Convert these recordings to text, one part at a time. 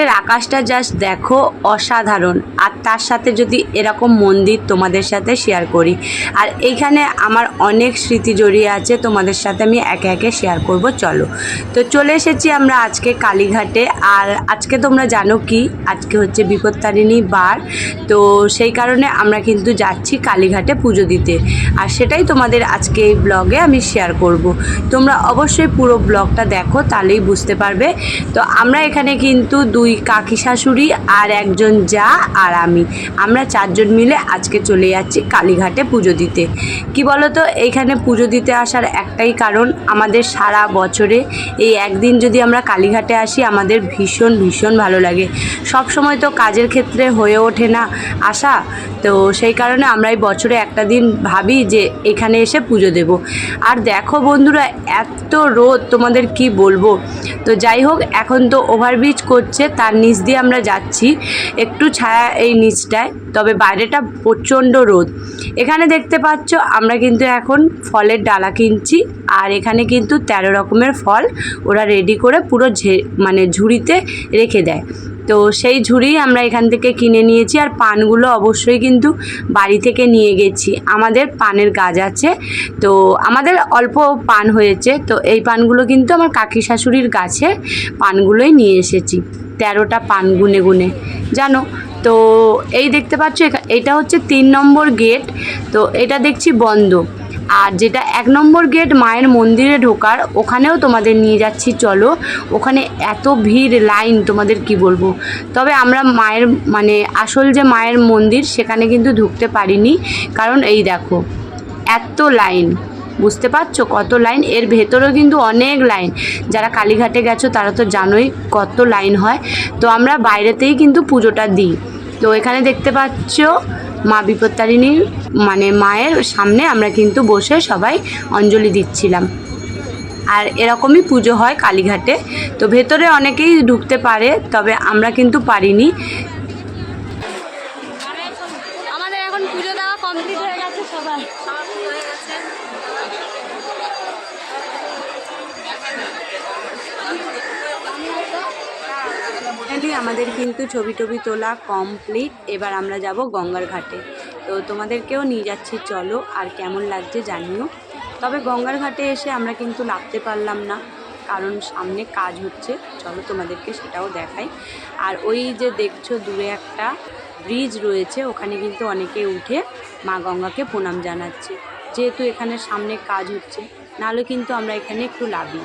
এর আকাশটা জাস্ট দেখো অসাধারণ। আর তার সাথে যদি এরকম মন্দির তোমাদের সাথে শেয়ার করি। আর এইখানে আমার অনেক স্মৃতি জড়িয়ে আছে, তোমাদের সাথে আমি একে একে শেয়ার করব, চলো। তো চলে এসেছি আমরা আজকে কালীঘাটে। আর আজকে তোমরা জানো কি? আজকে হচ্ছে বিপত্তারিণী বার। তো সেই কারণে আমরা কিন্তু যাচ্ছি কালীঘাটে পুজো দিতে। আর সেটাই তোমাদের আজকে এই ব্লগে আমি শেয়ার করব। তোমরা অবশ্যই পুরো ব্লগটা দেখো, তাহলেই বুঝতে পারবে। তো আমরা এখানে কিন্তু দুই কাকি শাশুড়ি আর একজন যা আর আমি। আমরা চারজন মিলে আজকে চলে যাচ্ছি কালীঘাটে পুজো দিতে। কি বলো তো এইখানে পুজো দিতে আসার একটাই কারণ, আমাদের সারা বছরে এই একদিন যদি আমরা কালীঘাটে আসি, আমাদের ভীষণ ভীষণ ভালো লাগে। সব সময় তো কাজের ক্ষেত্রে হয়ে ওঠে না আসা তো সেই কারণে আমরা এই বছরে একটা দিন ভাবি যে এখানে এসে পুজো দেব। আর দেখো বন্ধুরা, এত রোদ, তোমাদের কি বলব? তো যাই হোক, এখন তো ওভারব্রিজ করছে তার নিচ দিয়ে আমরা যাচ্ছি। একটু ছায়া এই নিচটায়, তবে বাইরেটা প্রচণ্ড রোদ। এখানে দেখতে পাচ্ছ, আমরা কিন্তু এখন ফলের ডালা কিনছি, আর এখানে কিন্তু তেরো রকমের ফল ওরা রেডি করে পুরো ঝে মানে ঝুড়িতে রেখে দেয়। তো সেই ঝুড়ি আমরা এখান থেকে কিনে নিয়েছি, আর পানগুলো অবশ্যই কিন্তু বাড়ি থেকে নিয়ে গেছি। আমাদের পানের গাছ আছে, তো আমাদের অল্প পান হয়েছে, তো এই পানগুলো কিন্তু আমার কাকি শাশুড়ির গাছে পানগুলোই নিয়ে এসেছি। তেরোটা পান গুনে গুনে। জানো, তো এই দেখতে পাচ্ছ এটা হচ্ছে তিন নম্বর গেট, তো এটা দেখছি বন্ধ। আর যেটা এক নম্বর গেট মায়ের মন্দিরে ঢোকার, ওখানেও তোমাদের নিয়ে যাচ্ছি, চলো। ওখানে এত ভিড়, লাইন, তোমাদের কি বলব? তবে আমরা মায়ের মানে আসল যে মায়ের মন্দির, সেখানে কিন্তু ঢুকতে পারিনি। কারণ এই দেখো, এত লাইন। বুঝতে পারছ কত লাইন? এর ভেতরেও কিন্তু অনেক লাইন। যারা কালীঘাটে গেছো, তারা তো জানোই কত লাইন হয়। তো আমরা বাইরেতেই কিন্তু পুজোটা দিই। তো এখানে দেখতে পাচ্ছ মা বিপত্তারিণীর মানে মায়ের সামনে আমরা কিন্তু বসে সবাই অঞ্জলি দিচ্ছিলাম। আর এরকমই পুজো হয় কালীঘাটে। তো ভেতরে অনেকেই ঢুকতে পারে, তবে আমরা কিন্তু পারিনি। আমাদের এখন পুজো দেওয়া কমপ্লিট হয়ে গেছে আমাদের কিন্তু ছবি টবি তোলা কমপ্লিট এবার আমরা যাব গঙ্গার ঘাটে। তো তোমাদেরকেও নিয়ে যাচ্ছি, চলো, আর কেমন লাগছে জানিও। তবে গঙ্গার ঘাটে এসে আমরা কিন্তু নামতে পারলাম না, কারণ সামনে কাজ হচ্ছে। চলো, তোমাদেরকে সেটাও দেখাই। আর ওই যে দেখছ দূরে একটা ব্রিজ রয়েছে, ওখানে কিন্তু অনেকে উঠে মা গঙ্গাকে প্রণাম জানাচ্ছে। যেহেতু এখানে সামনে কাজ হচ্ছে, নাহলে কিন্তু আমরা এখানে একটু লাভি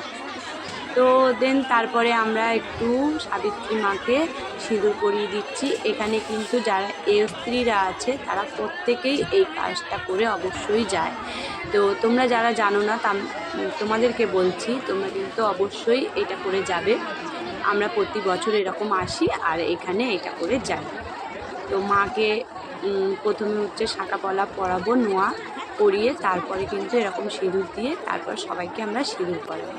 তো দেন তারপরে আমরা একটু সাবিত্রী মাকে সিঁদুর পরিয়ে দিচ্ছি। এখানে কিন্তু যারা স্ত্রীরা আছে, তারা প্রত্যেকেই এই কাজটা করে অবশ্যই যায়। তো তোমরা যারা জানো না, তাম, তোমাদেরকে বলছি, তোমরা কিন্তু অবশ্যই এটা করে যাবে। আমরা প্রতি বছর এরকম আসি আর এখানে এটা করে যাই। তো মাকে প্রথমে হচ্ছে শাঁকা পলা পরাবো, নোয়া পরিয়ে তারপরে কিন্তু এরকম সিঁদুর দিয়ে তারপর সবাইকে আমরা সিঁদুর পরাই।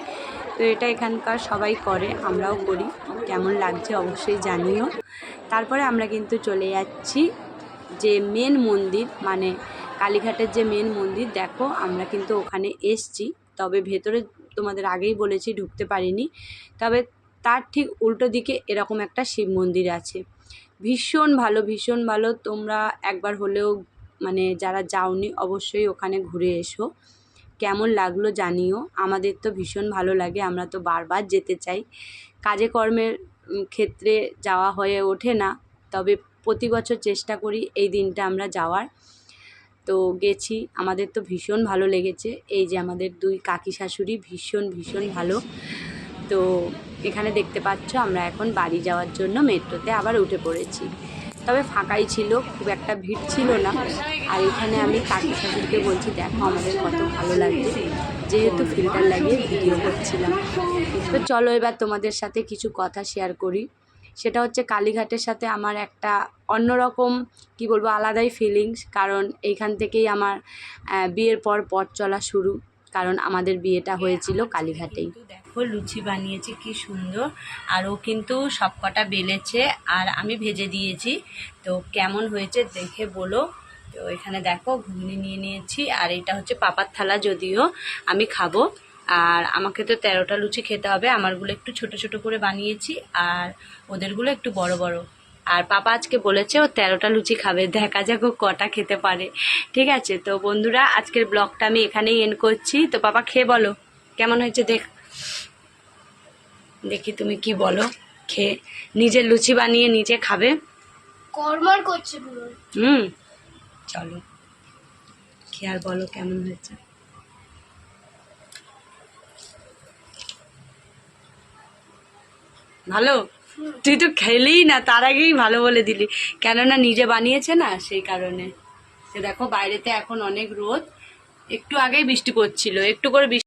তো এটা এখানকার সবাই করে, আমরাও করি। কেমন লাগছে অবশ্যই জানিও। তারপরে আমরা কিন্তু চলে যাচ্ছি যে মেন মন্দির মানে কালীঘাটের যে মেন মন্দির, দেখো আমরা কিন্তু ওখানে এসছি। তবে ভেতরে তোমাদের আগেই বলেছি ঢুকতে পারিনি। তবে তার ঠিক উল্টো দিকে এরকম একটা শিব মন্দির আছে। ভীষণ ভালো ভীষণ ভালো। তোমরা একবার হলেও মানে যারা যাওনি অবশ্যই ওখানে ঘুরে এসো। কেমন লাগল জানিও। আমাদের তো ভীষণ ভালো লাগে, আমরা তো বারবার যেতে চাই। কাজে কর্মের ক্ষেত্রে যাওয়া হয়ে ওঠে না, তবে প্রতি বছর চেষ্টা করি এই দিনটা আমরা যাওয়ার। তো গেছি, আমাদের তো ভীষণ ভালো লেগেছে। এই যে আমাদের দুই কাকি শাশুড়ি ভীষণ ভীষণ ভালো। তো এখানে দেখতে পাচ্ছ, আমরা এখন বাড়ি যাওয়ার জন্য মেট্রোতে আবার উঠে পড়েছি। তবে ফাঁকাই ছিল, খুব একটা ভিড় ছিল না। আর এখানে আমি কাকি শাশুড়িকে বলছি, দেখো আমাদের কত ভালো লাগছে। যেহেতু ফিল্টার লাগিয়ে ভিডিও করছিলাম। তো চলো এবার তোমাদের সাথে কিছু কথা শেয়ার করি। সেটা হচ্ছে কালীঘাটের সাথে আমার একটা অন্যরকম, কি বলব, আলাদাই ফিলিংস কারণ এইখান থেকেই আমার বিয়ের পর পথ চলা শুরু। কারণ আমাদের বিয়েটা হয়েছিল কালীঘাটেই। দেখো, লুচি বানিয়েছি, কি সুন্দর। আর ও কিন্তু সব কটা বেলেছে, আর আমি ভেজে দিয়েছি। তো কেমন হয়েছে দেখে বলো। তো এখানে দেখো, ঘুগনি নিয়ে নিয়েছি, আর এটা হচ্ছে পাপার থালা যদিও আমি খাব। আর আমাকে তো তেরোটা লুচি খেতে হবে, আমারগুলো একটু ছোট ছোট করে বানিয়েছি, আর ওদেরগুলো একটু বড় বড়। আর পাপা আজকে বলেছে ও তেরোটা লুচি খাবে দেখা যাক ও কটা খেতে পারে। ঠিক আছে তো বন্ধুরা আজকের ব্লগটা আমি এখানেই এন্ড করছি। তো পাপা খেয়ে বলো কেমন হয়েছে দেখ? দেখি তুমি কি বলো খেয়ে নিজের লুচি বানিয়ে নিজে খাবে? কর্মর করছে পুরো। হুম চলো কি আর বলো কেমন হয়েছে। ভালো? তুই তো খেলি না, তার আগেই ভালো বলে দিলি। কেননা নিজে বানিয়েছে না সেই কারণে। দেখো বাইরেতে এখন অনেক রোদ, একটু আগেই বৃষ্টি পড়ছিল, একটু করে বৃষ্টি